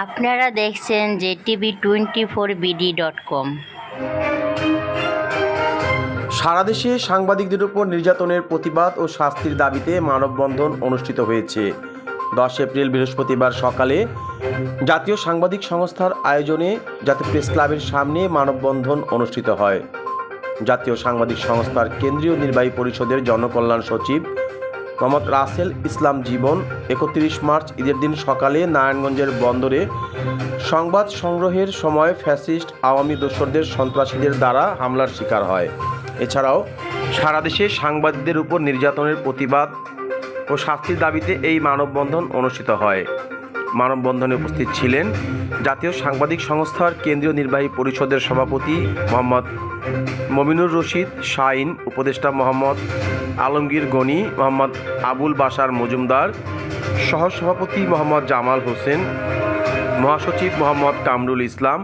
আপনারা দেখছেন যে TV twenty four BD dot com. সারা দেশে সাংবাদিকদের উপর নির্যাতনের প্রতিবাদ ও শাস্তির দাবিতে মানববন্ধন অনুষ্ঠিত হয়েছে। দশ এপ্রিল বৃহস্পতিবার সকালে জাতীয় সাংবাদিক সংস্থার আয়োজনে জাতীয় প্রেস ক্লাবের সামনে মানববন্ধন অনুষ্ঠিত হয়। জাতীয় সাংবাদিক সংস্থার কেন্দ্রীয় নির্বাহী পরিষদের জনকল্যাণ সচিব মোহাম্মদ রাসেল ইসলাম জীবন, একত্রিশ মার্চ ঈদের দিন সকালে নারায়ণগঞ্জের বন্দরে সংবাদ সংগ্রহের সময় ফ্যাসিস্ট আওয়ামী দোসরদের সন্ত্রাসীদের দ্বারা হামলার শিকার হয়। এছাড়াও সারা দেশে সাংবাদিকদের উপর নির্যাতনের প্রতিবাদ ও শাস্তির দাবিতে এই মানববন্ধন অনুষ্ঠিত হয়। মানববন্ধনে উপস্থিত ছিলেন জাতীয় সাংবাদিক সংস্থার কেন্দ্রীয় নির্বাহী পরিষদের সভাপতি মোহাম্মদ মমিনুর রশিদ, শাইন, উপদেষ্টা মোহাম্মদ আলমগীর গনি, মোহাম্মদ আবুল বাশার মজুমদার, সহসভাপতি মোহাম্মদ জামাল হোসেন, মহাসচিব মোহাম্মদ কামরুল ইসলাম,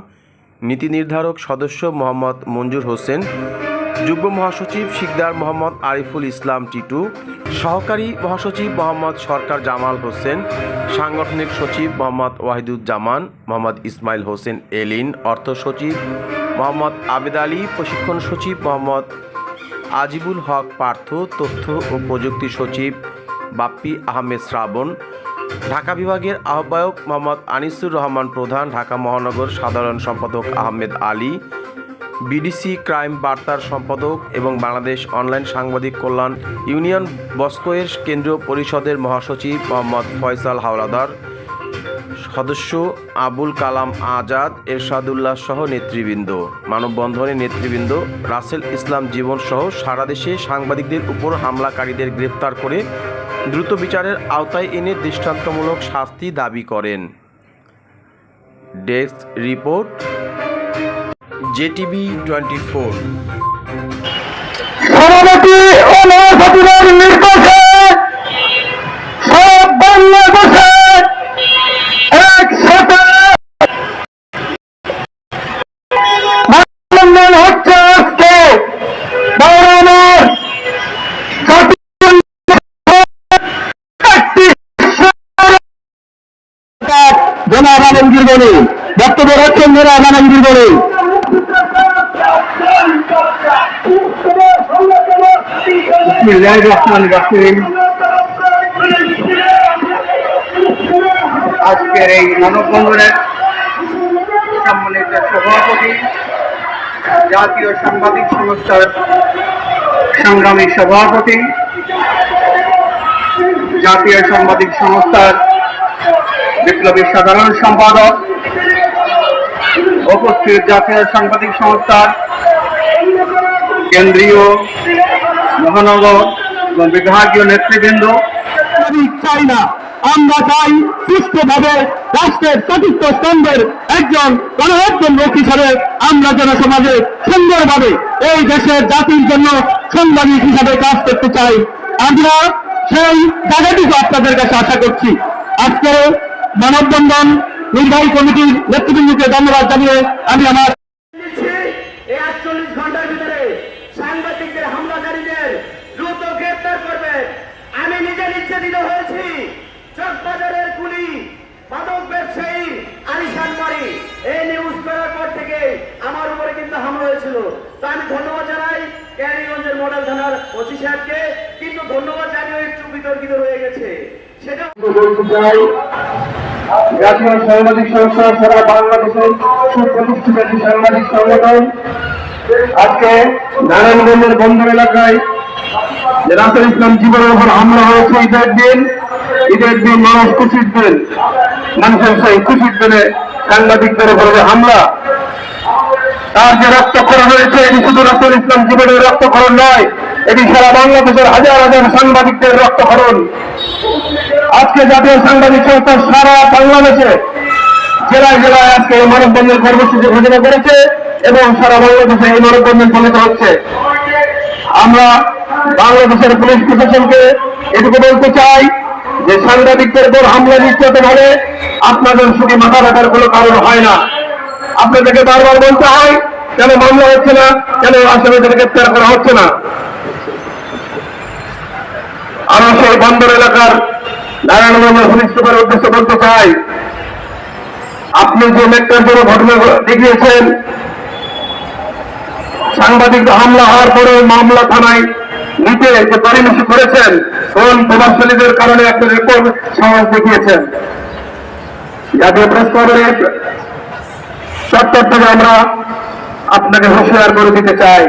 নীতি নির্ধারক সদস্য মোহাম্মদ মঞ্জুর হোসেন, যুগ্ম মহাসচিব শিকদার মোহাম্মদ আরিফুল ইসলাম টিটু, সহকারী মহাসচিব মোহাম্মদ সরকার জামাল হোসেন, সাংগঠনিক সচিব মোহাম্মদ ওয়াহিদুজ্জামান, মোহাম্মদ ইসমাইল হোসেন এলিন, অর্থ সচিব মোহাম্মদ আবেদ আলী, প্রশিক্ষণ সচিব মোহাম্মদ আজিবুল হক পার্থ, তথ্য ও প্রযুক্তি সচিব বাপ্পি আহমেদ শ্রাবণ, ঢাকা বিভাগের আহ্বায়ক মোহাম্মদ আনিসুর রহমান প্রধান, ঢাকা মহানগর সাধারণ সম্পাদক আহমেদ আলী, বিডিসি ক্রাইম বার্তার সম্পাদক এবং বাংলাদেশ অনলাইন সাংবাদিক কল্যাণ ইউনিয়ন বস্কোয়ের কেন্দ্রীয় পরিষদের মহাসচিব মোহাম্মদ ফয়সাল হাওলাদার সদস্য আবুল কালাম আজাদ, এরশাদুল্লাহ সহ নেতৃবৃন্দ। মানববন্ধনে নেতৃবৃন্দ রাসেল ইসলাম জীবন সহ সারা দেশে সাংবাদিকদের উপর হামলাকারীদের গ্রেপ্তার করে দ্রুত বিচারের আওতায় এনে দৃষ্টান্তমূলক শাস্তি দাবি করেন। Desk report, JTV twenty four. Gani বক্তব্য রাখছেন বিসমিল্লাহির রহমানির রহিম আজকের এই মানববন্ধনের সম্মানিত সভাপতি, জাতীয় সাংবাদিক সংস্থার সংগ্রামী সভাপতি, জাতীয় সাংবাদিক সংস্থার বিপ্লবী সাধারণ সম্পাদক, উপস্থিত জাতীয় সাংবাদিক সংস্থার কেন্দ্রীয় মহানগর এবং বিভাগীয় নেতৃবৃন্দ। চাই না, আমরা চাই সুস্থভাবে রাষ্ট্রের চতুর্থ স্তম্ভের একজন গণমাধ্যম লোক হিসাবে আমরা জনসমাজে সুন্দরভাবে এই দেশের জাতির জন্য সাংবাদিক হিসাবে কাজ করতে চাই। আমরা সেই জায়গাটিকে আপনাদের কাছে আশা করছি। আজকে মানববন্ধন নির্বাহী কমিটির নেতৃবৃন্দকে ধন্যবাদ জানিয়ে আমি আমার ঘণ্টার ভিতরে সাংবাদিকদের হামলাকারীদের দ্রুত গ্রেপ্তার করবে। আমি নিজে নির্যাতিত হয়েছি। চকবাজারের কুলি মাদক ব্যবসায়ী আলিশান মারি এই নিউজ করার পর থেকে আমার উপরে কিন্তু হামলা হয়েছিল। তো আমি ধন্যবাদ জানাই ক্যারিগঞ্জের মডেল থানার ওসি সাহেবকে কিন্তু ধন্যবাদ জানিয়ে একটু বিতর্কিত হয়ে গেছে। সেটা বলতে চাই জাতীয় সাংবাদিক সংস্থা সারা বাংলাদেশের সুপ্রতিষ্ঠিত একটি সাংবাদিক সংগঠন। আজকে নারায়ণগঞ্জের বন্দর এলাকায় রাসেল ইসলাম জীবনের উপর হামলা হয়েছে, ঈদের দিন ঈদের দিন মানুষ খুশির দিন, মানুষের সেই খুশির দিনে সাংবাদিকদের উপর হামলা, তার যে রক্তক্ষরণ হয়েছে, এটি শুধু রাসেল ইসলাম জীবনের রক্তক্ষরণ নয়, এটি সারা বাংলাদেশের হাজার হাজার সাংবাদিকদের রক্তক্ষরণ। আজকে জাতীয় সাংবাদিক সংস্থা সারা বাংলাদেশে জেলায় জেলায় আজকে এই মানববন্ধন কর্মসূচি ঘোষণা করেছে এবং সারা বাংলাদেশে এই মানববন্ধন পালিত হচ্ছে। আমরা বাংলাদেশের পুলিশ প্রশাসনকে এটুকু বলতে চাই যে সাংবাদিকদের উপর হামলা নিশ্চিত হলে আপনাদের শুধু মাথা রাখার কোনো কারণ হয় না। আপনাদেরকে বারবার বলতে হয়, কেন মামলা হচ্ছে না, কেন আসামিদের গ্রেপ্তার করা হচ্ছে না। আমরা সেই বন্দর এলাকার নারায়ণগঞ্জের পুলিশ সুপারের উদ্দেশ্যে বলতে চাই। আপনি যে মেট্রোর জন্য ঘটনা দেখিয়েছেন, সাংবাদিক হামলা হওয়ার পরে মামলা থানায় নিতে যে পরামর্শ করেছেন কোন প্রভাবশালীদের কারণে একটা রেকর্ড সমাজ দেখিয়েছেন। জাতীয় প্রেস ক্লাবের চত্বর থেকে আমরা আপনাকে হুঁশিয়ার করে দিতে চাই।